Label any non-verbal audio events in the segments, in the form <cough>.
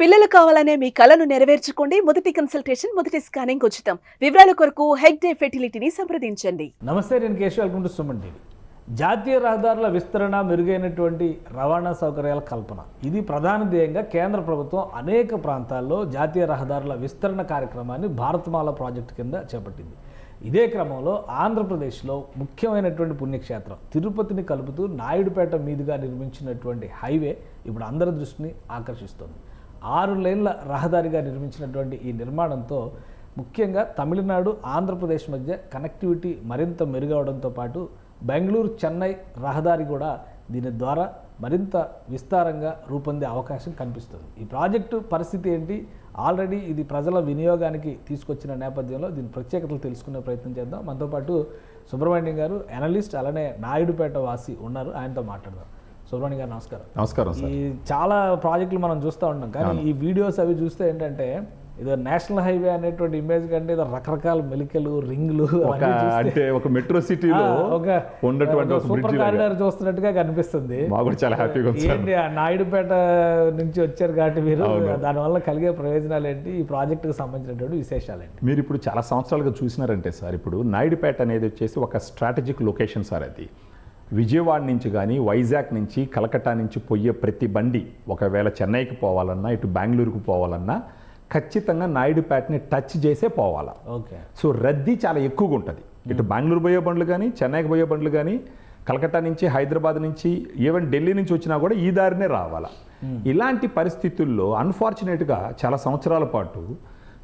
పిల్లలు కావాలనే మీ కలను నెరవేర్చుకోండి. మొదటి కన్సల్టేషన్ మొదటి స్కానింగ్ ఉచితం. వివరాల కొరకు హెగ్ డే ఫెర్టిలిటీని సంప్రదించండి. నమస్తే నేను Keshav welcome to Suman TV. జాతీయ రహదారుల విస్తరణ మెరుగైనటువంటి రవాణా సౌకర్యాల కల్పన. ఇది ప్రధాన ధ్యేయంగా కేంద్ర ప్రభుత్వం అనేక ప్రాంతాల్లో జాతీయ రహదారుల విస్తరణ కార్యక్రమాన్ని భారతమాల ప్రాజెక్టు కింద చేపట్టింది. ఇదే క్రమంలో ఆంధ్రప్రదేశ్లో ముఖ్యమైనటువంటి పుణ్యక్షేత్రం తిరుపతిని కలుపుతూ నాయుడుపేట మీదుగా నిర్మించినటువంటి హైవే ఇప్పుడు అందరి దృష్టిని ఆకర్షిస్తుంది. ఆరు లేన్ల రహదారిగా నిర్మించినటువంటి ఈ నిర్మాణంతో ముఖ్యంగా తమిళనాడు ఆంధ్రప్రదేశ్ మధ్య కనెక్టివిటీ మరింత మెరుగవడంతో పాటు బెంగళూరు చెన్నై రహదారి కూడా దీని ద్వారా మరింత విస్తారంగా రూపొందే అవకాశం కనిపిస్తుంది. ఈ ప్రాజెక్టు పరిస్థితి ఏంటి? ఆల్రెడీ ఇది ప్రజల వినియోగానికి తీసుకొచ్చిన నేపథ్యంలో దీని ప్రత్యేకతలు తెలుసుకునే ప్రయత్నం చేద్దాం. మనతో పాటు సుబ్రహ్మణ్యం గారు అనలిస్ట్ అలానే నాయుడుపేట వాసి ఉన్నారు. ఆయనతో మాట్లాడదాం. సుబ్రహ్మణ్యం గారు నమస్కారం. నమస్కారం సార్. ఈ చాలా ప్రాజెక్టులు మనం చూస్తూ ఉంటాం కానీ ఈ వీడియోస్ అవి చూస్తే ఏంటంటే ఇది నేషనల్ హైవే అనేటువంటి ఇమేజ్ కంటే ఏదో రకరకాల మెలికలు రింగులు అంటే ఒక మెట్రో సిటీలో ఒక ఉన్నటువంటి ఒక సూపర్ కారిడార్ చూస్తున్నట్టుగా కనిపిస్తుంది. మాకు కూడా చాలా హ్యాపీగా ఏంటి నాయుడుపేట నుంచి వచ్చారు కాబట్టి మీరు. దానివల్ల కలిగే ప్రయోజనాలు ఏంటి? ఈ ప్రాజెక్టుకు సంబంధించినటువంటి విశేషాలు ఏంటి? మీరు ఇప్పుడు చాలా సంవత్సరాలుగా చూసినారంటే సార్ ఇప్పుడు నాయుడుపేట అనేది వచ్చేసి ఒక స్ట్రాటజిక్ లొకేషన్ సార్ అది. విజయవాడ నుంచి కానీ వైజాగ్ నుంచి కలకట్టా నుంచి పోయే ప్రతి బండి ఒకవేళ చెన్నైకి పోవాలన్నా ఇటు బెంగళూరుకు పోవాలన్నా ఖచ్చితంగా నాయుడుపేటని టచ్ చేసే పోవాలా. ఓకే. సో రద్దీ చాలా ఎక్కువగా ఉంటుంది ఇటు బెంగళూరు పోయే బండ్లు కానీ చెన్నైకి పోయే బండ్లు కానీ కలకత్తా నుంచి హైదరాబాద్ నుంచి ఈవెన్ ఢిల్లీ నుంచి వచ్చినా కూడా ఈ దారినే రావాలా. ఇలాంటి పరిస్థితుల్లో అన్ఫార్చునేట్గా చాలా సంవత్సరాల పాటు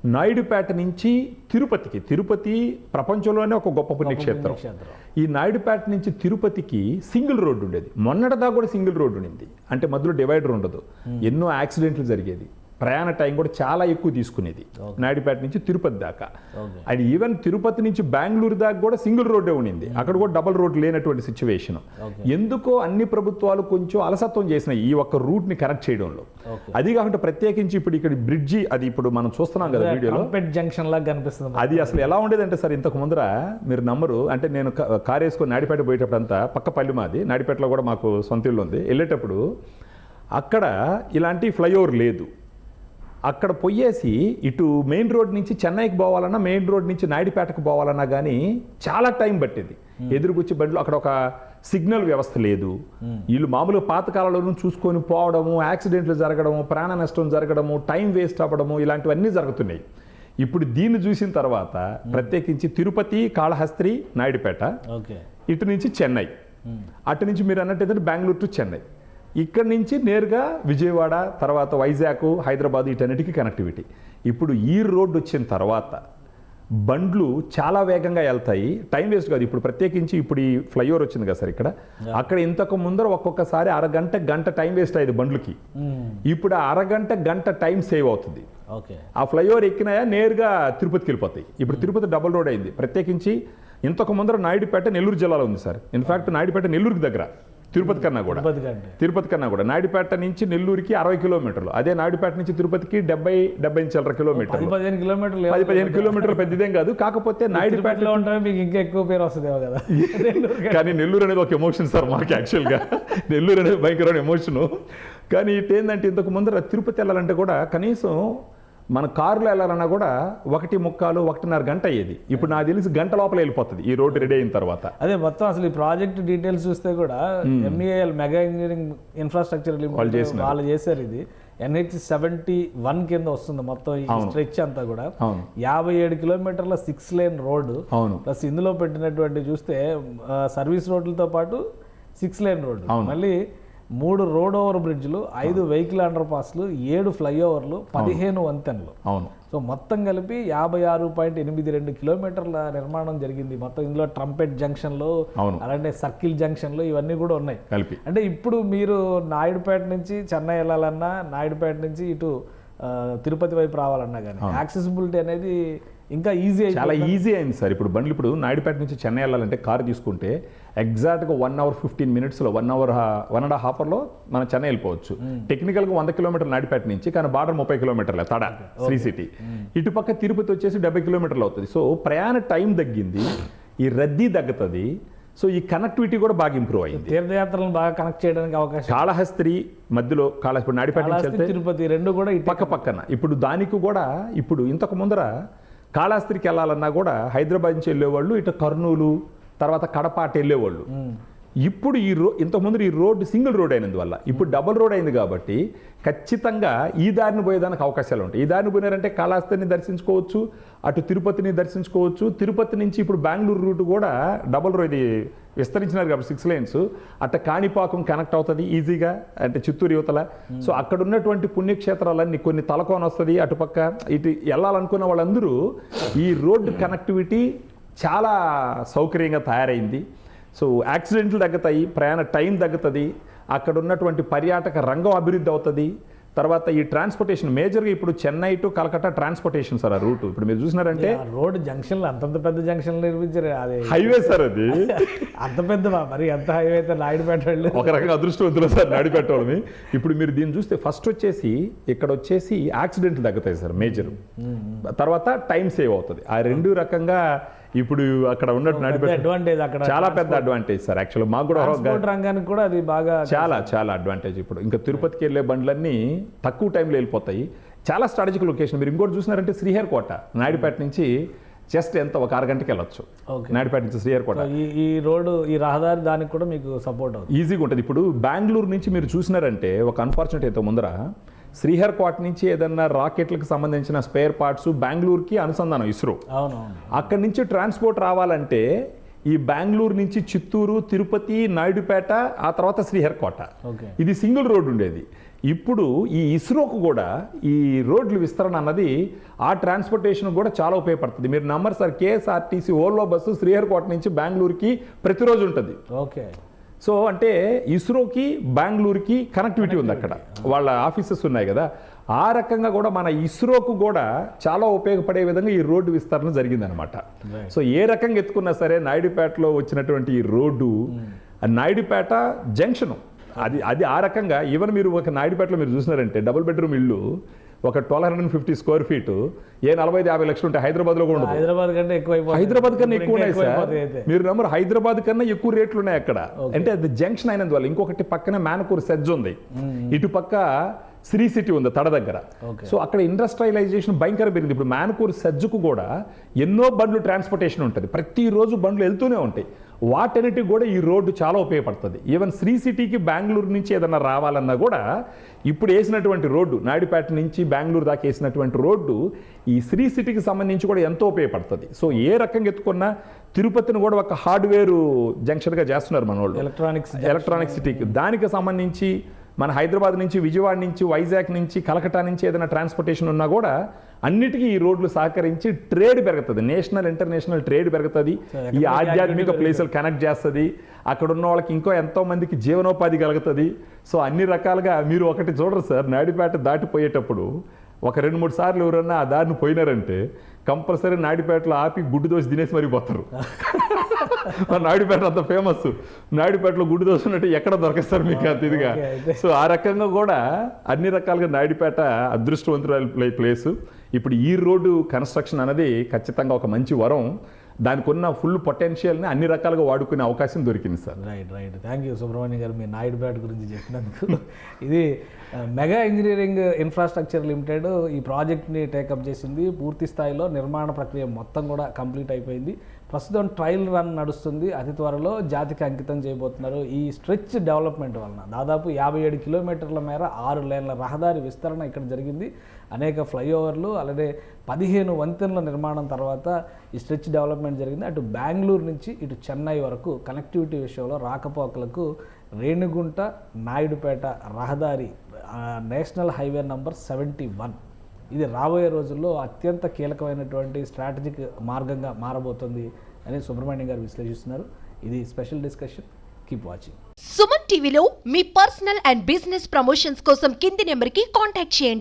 నాయుడుపేట నుంచి తిరుపతికి తిరుపతి ప్రపంచంలోనే ఒక గొప్ప పుణ్యక్షేత్రం. ఈ నాయుడుపేట నుంచి తిరుపతికి సింగిల్ రోడ్డు ఉండేది. మొన్నటిదా కూడా సింగిల్ రోడ్డు ఉండింది. అంటే మధ్యలో డివైడర్ ఉండదు. ఎన్నో యాక్సిడెంట్లు జరిగేది. ప్రయాణ టైం కూడా చాలా ఎక్కువ తీసుకునేది. నాయుడుపేట నుంచి తిరుపతి దాకా. అండ్ ఈవెన్ తిరుపతి నుంచి బెంగళూరు దాకా కూడా సింగిల్ రోడ్డే ఉండింది. అక్కడ కూడా డబల్ రోడ్ లేనటువంటి సిచ్యువేషన్. ఎందుకో అన్ని ప్రభుత్వాలు కొంచెం అలసత్వం చేసినాయి ఈ ఒక్క రూట్ని కరెక్ట్ చేయడంలో. అది కాకుండా ప్రత్యేకించి ఇప్పుడు ఇక్కడ బ్రిడ్జి అది ఇప్పుడు మనం చూస్తున్నాం కదా వీడియోలో. జంక్షన్ లాగా కనిపిస్తుంది అది అసలు ఎలా ఉండేదంటే సార్ ఇంతకు ముందర మీరు నమ్మరు. అంటే నేను కారు వేసుకొని నాడిపేట పోయేటప్పుడు అంతా పక్క పల్లి మాది. నాడిపేటలో కూడా మాకు సొంత ఇల్లు ఉంది. వెళ్ళేటప్పుడు అక్కడ ఇలాంటి ఫ్లైఓవర్ లేదు. అక్కడ పోయేసి ఇటు మెయిన్ రోడ్ నుంచి చెన్నైకి పోవాలన్నా మెయిన్ రోడ్ నుంచి నాయుడుపేటకు పోవాలన్నా కానీ చాలా టైం పట్టేది. ఎదురుగుచ్చి బండ్లు అక్కడ ఒక సిగ్నల్ వ్యవస్థ లేదు. వీళ్ళు మామూలుగా పాతకాలంలోనూ చూసుకొని పోవడము యాక్సిడెంట్లు జరగడము ప్రాణ నష్టం జరగడము టైం వేస్ట్ అవ్వడము ఇలాంటివన్నీ జరుగుతున్నాయి. ఇప్పుడు దీన్ని చూసిన తర్వాత ప్రత్యేకించి తిరుపతి కాళహస్త్రి నాయుడుపేట ఇటు నుంచి చెన్నై. అటు నుంచి మీరు అన్నట్టు బెంగళూరు టు చెన్నై. ఇక్కడి నుంచి నేరుగా విజయవాడ తర్వాత వైజాగ్ హైదరాబాద్ వీటన్నిటికీ కనెక్టివిటీ ఇప్పుడు ఈ రోడ్డు వచ్చిన తర్వాత బండ్లు చాలా వేగంగా వెళ్తాయి. టైం వేస్ట్ కాదు. ఇప్పుడు ప్రత్యేకించి ఇప్పుడు ఈ ఫ్లైఓవర్ వచ్చింది కదా సార్ ఇక్కడ. అక్కడ ఇంతకు ముందర ఒక్కొక్కసారి అరగంట గంట టైం వేస్ట్ అయ్యేది బండ్లకి. ఇప్పుడు ఆ అరగంట గంట టైం సేవ్ అవుతుంది. ఓకే ఆ ఫ్లైఓవర్ ఎక్కినాయా? నేరుగా తిరుపతికి వెళ్ళిపోతాయి. ఇప్పుడు తిరుపతి డబుల్ రోడ్ అయింది. ప్రత్యేకించి ఇంతకు ముందర నాయుడుపేట నెల్లూరు జిల్లాలో ఉంది సార్. ఇన్ఫాక్ట్ నాయుడుపేట నెల్లూరుకి దగ్గర. తిరుపతి కన్నా కూడా. తిరుపతి కన్నా. కూడా. నాయుడుపేట నుంచి నెల్లూరుకి అరవై కిలోమీటర్లు. అదే నాయుడుపేట నుంచి తిరుపతికి డెబ్బై డెబ్బై చిల్లర కిలోమీటర్లు. పదిహేను కిలోమీటర్లు పది పదిహేను కిలోమీటర్లు పెద్దదేం కాదు. కాకపోతే నాయుడుపేట తిరుపతిలో ఉంటే మీకు ఇంకా ఎక్కువ పేరు వస్తుందేమో కదా. <laughs> కానీ నెల్లూరు అనేది ఒక ఎమోషన్ సార్ మాకు యాక్చువల్గా. నెల్లూరు అనేది భయంకరమైన ఎమోషను. కానీ ఇటు ఏంటంటే ఇంతకు ముందర తిరుపతి వెళ్ళాలంటే కూడా కనీసం మన కారులో వెళ్ళాలన్నా కూడా ఒకటి ముక్కాలు ఒకటిన్నర గంట అయ్యేది. ఇప్పుడు నాకు తెలిసి గంట లోపల వెళ్ళిపోతుంది ఈ రోడ్డు రెడీ అయిన తర్వాత. అదే మొత్తం అసలు ఈ ప్రాజెక్ట్ డీటెయిల్స్ చూస్తే కూడా ఎంఈఎల్ మెగా ఇంజనీరింగ్ ఇన్ఫ్రాస్ట్రక్చర్ వాళ్ళు. వాళ్ళు చేశారు ఇది. ఎన్హెచ్ సెవెంటీ వన్ కింద వస్తుంది మొత్తం ఈ స్ట్రెచ్ అంతా కూడా. యాభై ఏడు కిలోమీటర్ల సిక్స్ లేన్ రోడ్డు. ప్లస్ ఇందులో పెట్టినటువంటి చూస్తే సర్వీస్ రోడ్లతో పాటు సిక్స్ లేన్ రోడ్డు. మళ్ళీ మూడు రోడ్ ఓవర్ బ్రిడ్జ్లు ఐదు వెహికల్ అండర్ పాస్లు ఏడు ఫ్లైఓవర్లు పదిహేను వంతెనలు. అవును. సో మొత్తం కలిపి యాభై ఆరు పాయింట్ ఎనిమిది రెండు కిలోమీటర్ల నిర్మాణం జరిగింది. మొత్తం ఇందులో ట్రంపెట్ జంక్షన్లు అలాంటి సర్కిల్ జంక్షన్లు ఇవన్నీ కూడా ఉన్నాయి. కలిపి. అంటే ఇప్పుడు మీరు నాయుడుపేట నుంచి చెన్నై వెళ్ళాలన్నా నాయుడుపేట నుంచి ఇటు తిరుపతి వైపు రావాలన్నా కానీ యాక్సెసిబిలిటీ అనేది ఇంకా ఈజీ చాలా ఈజీ అయింది సార్. ఇప్పుడు బండ్లు ఇప్పుడు నాయుడుపేట నుంచి చెన్నై వెళ్ళాలంటే కారు తీసుకుంటే ఎగ్జాక్ట్గా వన్ అవర్ ఫిఫ్టీన్ మినిట్స్లో one hour one and half అవర్లో మనం చెన్నై వెళ్ళిపోవచ్చు. టెక్నికల్గా వంద కిలోమీటర్లు నాయుడుపేట నుంచి కానీ బార్డర్ ముప్పై కిలోమీటర్లే తడ శ్రీ సిటీ. ఇటుపక్క తిరుపతి వచ్చేసి డెబ్బై కిలోమీటర్లు అవుతుంది. సో ప్రయాణ టైం తగ్గింది ఈ రద్దీ తగ్గుతుంది సో ఈ కనెక్టివిటీ కూడా బాగా ఇంప్రూవ్ అయింది. తీర్థయాత్రలను బాగా కనెక్ట్ చేయడానికి అవకాశం కాళహస్త్రి మధ్యలో నాడిపేట కాళహస్తి, వెళ్తే తిరుపతి రెండు కూడా ఇటు పక్క పక్కన. ఇప్పుడు దానికి కూడా ఇప్పుడు ఇంతకు ముందర కాళహస్తికి వెళ్ళాలన్నా కూడా హైదరాబాద్ నుంచి వెళ్ళేవాళ్ళు ఇటు కర్నూలు తర్వాత కడప అటు వెళ్ళేవాళ్ళు ఇప్పుడు ఈ రో ఇంతకు ముందు ఈ రోడ్డు సింగిల్ రోడ్ అయినందువల్ల ఇప్పుడు డబుల్ రోడ్ అయింది కాబట్టి ఖచ్చితంగా ఈ దారిని పోయేదానికి అవకాశాలు ఉంటాయి. ఈ దారిని పోయినారంటే కాళహస్తిని దర్శించుకోవచ్చు అటు తిరుపతిని దర్శించుకోవచ్చు. తిరుపతి నుంచి ఇప్పుడు బెంగళూరు రూట్ కూడా డబుల్ రోడ్ విస్తరించినారు కాబట్టి సిక్స్ లైన్స్ అట్ట కాణిపాకం కనెక్ట్ అవుతుంది ఈజీగా అంటే చిత్తూరు యువతల. సో అక్కడ ఉన్నటువంటి పుణ్యక్షేత్రాలన్నీ కొన్ని తలకోన వస్తుంది అటుపక్క ఇటు వెళ్ళాలనుకున్న వాళ్ళందరూ ఈ రోడ్డు కనెక్టివిటీ చాలా సౌకర్యంగా తయారైంది. సో యాక్సిడెంట్లు తగ్గుతాయి ప్రయాణ టైం తగ్గుతుంది అక్కడ ఉన్నటువంటి పర్యాటక రంగం అభివృద్ధి అవుతుంది. తర్వాత ఈ ట్రాన్స్పోర్టేషన్ మేజర్గా ఇప్పుడు Chennai to Calcutta transportation sir ఆ రూట్. ఇప్పుడు మీరు చూసినారంటే రోడ్ జంక్షన్లు అంతంత పెద్ద జంక్షన్లు నిర్మించారు. అది హైవే సార్ అది. <laughs> అంత పెద్ద మరి ఎంత హైవే అయితే నాయుడుపేట ఒక రకంగా అదృష్టవంతులు సార్ నడిపెట్టడమే ఇప్పుడు మీరు దీన్ని చూస్తే ఫస్ట్ వచ్చేసి ఇక్కడ వచ్చేసి యాక్సిడెంట్లు తగ్గుతాయి సార్ మేజర్. తర్వాత టైం సేవ్ అవుతుంది. ఆ రెండు రకంగా ఇప్పుడు అక్కడ ఉన్నట్టు నడిపెట్ట అడ్వాంటేజ్ అక్కడ చాలా పెద్ద అడ్వాంటేజ్ సార్. యాక్చువల్ మాకు కూడా రంగానికి కూడా అది బాగా చాలా చాలా అడ్వాంటేజ్ ఇప్పుడు. ఇంకా తిరుపతికి వెళ్ళే బండ్లన్నీ తక్కువ టైంలో వెళ్ళిపోతాయి. చాలా స్ట్రాటజిక్ లొకేషన్ మీరు ఇంకోటి చూసినారంటే శ్రీహరికోట నాయుడుపేట నుంచి జస్ట్ ఎంత? ఒక అరగంటకి వెళ్ళొచ్చు. Okay. నాయుడుపేట నుంచి శ్రీహరికోట ఈ ఈ రోడ్డు ఈ రహదారి దానికి కూడా మీకు సపోర్ట్ అవుతుంది. ఈజీగా ఉంటుంది. ఇప్పుడు బెంగళూరు నుంచి మీరు చూసినారంటే ఒక అన్ఫార్చునేట్ అయితే ముందర శ్రీహరికోట నుంచి ఏదన్నా రాకెట్లకు సంబంధించిన స్పేర్ పార్ట్స్ బెంగళూరుకి అనుసంధానం ఇస్రో. అక్కడి నుంచి ట్రాన్స్పోర్ట్ రావాలంటే ఈ బెంగళూరు నుంచి చిత్తూరు తిరుపతి నాయుడుపేట ఆ తర్వాత శ్రీహరికోట ఇది సింగిల్ రోడ్ ఉండేది. ఇప్పుడు ఈ ఇస్రోకు కూడా ఈ రోడ్ల విస్తరణ అన్నది ఆ ట్రాన్స్పోర్టేషన్ కూడా చాలా ఉపయోగపడుతుంది. మీరు నమ్మరు సార్ కేఎస్ఆర్టీసీ ఓల్లో బస్సు శ్రీహరికోట నుంచి బెంగళూరుకి ప్రతిరోజు ఉంటుంది. ఓకే. సో అంటే ఇస్రోకి బెంగళూరుకి కనెక్టివిటీ ఉంది అక్కడ. వాళ్ళ ఆఫీసెస్ ఉన్నాయి కదా. ఆ రకంగా కూడా మన ఇస్రోకు కూడా చాలా ఉపయోగపడే విధంగా ఈ రోడ్డు విస్తరణ జరిగిందనమాట సో ఏ రకంగా ఎత్తుకున్నా సరే నాయుడుపేటలో వచ్చినటువంటి ఈ రోడ్డు ఆ నాయుడుపేట జంక్షన్. అది అది ఆ రకంగా. ఈవెన్ మీరు ఒక నాయుడుపేటలో మీరు చూసినారంటే డబుల్ బెడ్రూమ్ ఇల్లు ఒక twelve hundred fifty square feet ఏ నలభై యాభై లక్షలు ఉంటాయి హైదరాబాద్లో కూడా ఉండదు. హైదరాబాద్ కంటే ఎక్కువ. హైదరాబాద్ కన్నా ఎక్కువ ఉన్నాయి సార్. మీరు నమ్మరు హైదరాబాద్ కన్నా ఎక్కువ రేట్లు ఉన్నాయి అక్కడ. అంటే అది జంక్షన్ అయినందువల్ల ఇంకొకటి పక్కన మేనకూరు సెజ్ ఉంది. ఇటు పక్క శ్రీ సిటీ ఉంది తడ దగ్గర. సో అక్కడ ఇండస్ట్రియలైజేషన్ భయంకర పెరిగింది. ఇప్పుడు మేనకూరు సెజ్జుకు కూడా ఎన్నో బండ్లు ట్రాన్స్పోర్టేషన్ ఉంటుంది. ప్రతిరోజు బండ్లు వెళ్తూనే ఉంటాయి. వాటన్నిటికి కూడా ఈ రోడ్డు చాలా ఉపయోగపడుతుంది. ఈవెన్ శ్రీ సిటీకి బెంగళూరు నుంచి ఏదన్నా రావాలన్నా కూడా ఇప్పుడు వేసినటువంటి రోడ్డు నాయుడుపేట నుంచి బెంగళూరు దాకా వేసినటువంటి రోడ్డు ఈ శ్రీ సిటీకి సంబంధించి కూడా ఎంతో ఉపయోగపడుతుంది. సో ఏ రకంగా ఎత్తుకున్నా తిరుపతిని కూడా ఒక హార్డ్వేర్ జంక్షన్గా చేస్తున్నారు మన వాళ్ళు ఎలక్ట్రానిక్స్ ఎలక్ట్రానిక్ సిటీకి దానికి సంబంధించి మన హైదరాబాద్ నుంచి విజయవాడ నుంచి వైజాగ్ నుంచి కలకటా నుంచి ఏదైనా ట్రాన్స్పోర్టేషన్ ఉన్నా కూడా అన్నిటికీ ఈ రోడ్లు సహకరించి ట్రేడ్ పెరుగుతుంది. నేషనల్ ఇంటర్నేషనల్ ట్రేడ్ పెరుగుతుంది. ఈ ఆధ్యాత్మిక ప్లేసులు కనెక్ట్ చేస్తుంది. అక్కడ ఉన్న వాళ్ళకి ఇంకో ఎంతో మందికి జీవనోపాధి కలుగుతుంది. సో అన్ని రకాలుగా మీరు ఒకటి చూడరు సార్. నాయుడుపేట దాటిపోయేటప్పుడు ఒక రెండు మూడు సార్లు ఎవరన్నా ఆ దారిని పోయినారంటే కంపల్సరీ నాయుడుపేటలో ఆపి గుడ్డు దోశ తినేసి మరీ పోతారు. <laughs> మా నాయుడుపేట అంత ఫేమస్. నాయుడుపేటలో గుడ్డు దోశ ఉన్నట్టు ఎక్కడ దొరకస్తారు మీకు అంత ఇదిగా. సో ఆ రకంగా కూడా అన్ని రకాలుగా నాయుడుపేట అదృష్టవంతురాలు ప్లే ప్లేసు. ఇప్పుడు ఈ రోడ్డు కన్స్ట్రక్షన్ అనేది ఖచ్చితంగా ఒక మంచి వరం. దానికి ఉన్న ఫుల్ పొటెన్షియల్ని అన్ని రకాలుగా వాడుకునే అవకాశం దొరికింది sir. Right right thank you Subrahmanyam garu. మీ నాయుడుపేట గురించి చెప్పినందుకు. ఇది మెగా ఇంజనీరింగ్ ఇన్ఫ్రాస్ట్రక్చర్ లిమిటెడ్ ఈ ప్రాజెక్ట్ని టేకప్ చేసింది పూర్తి స్థాయిలో నిర్మాణ ప్రక్రియ మొత్తం కూడా కంప్లీట్ అయిపోయింది. ప్రస్తుతం ట్రయల్ రన్ నడుస్తుంది. అతి త్వరలో జాతికి అంకితం చేయబోతున్నారు. ఈ స్ట్రెచ్ డెవలప్మెంట్ వలన దాదాపు యాభై ఏడు కిలోమీటర్ల మేర ఆరు లేన్ల రహదారి విస్తరణ ఇక్కడ జరిగింది. అనేక ఫ్లైఓవర్లు అలాగే పదిహేను వంతెనల నిర్మాణం తర్వాత ఈ స్ట్రెచ్ డెవలప్మెంట్ జరిగింది. అటు బెంగళూరు నుంచి ఇటు చెన్నై వరకు కనెక్టివిటీ విషయంలో రాకపోకలకు రేణిగుంట నాయుడుపేట రహదారి national highway number seventy one. ఇది రాబోయే రోజుల్లో అత్యంత కీలకమైనటువంటి స్ట్రాటజిక్ మార్గంగా మారబోతుంది అని సుబ్రహ్మణ్యం గారు విశ్లేషిస్తున్నారు. ఇది special discussion keep watching Suman టీవీలో మీ పర్సనల్ అండ్ బిజినెస్ ప్రమోషన్స్ కోసం కింది నెంబర్కి కాంటాక్ట్ చేయండి.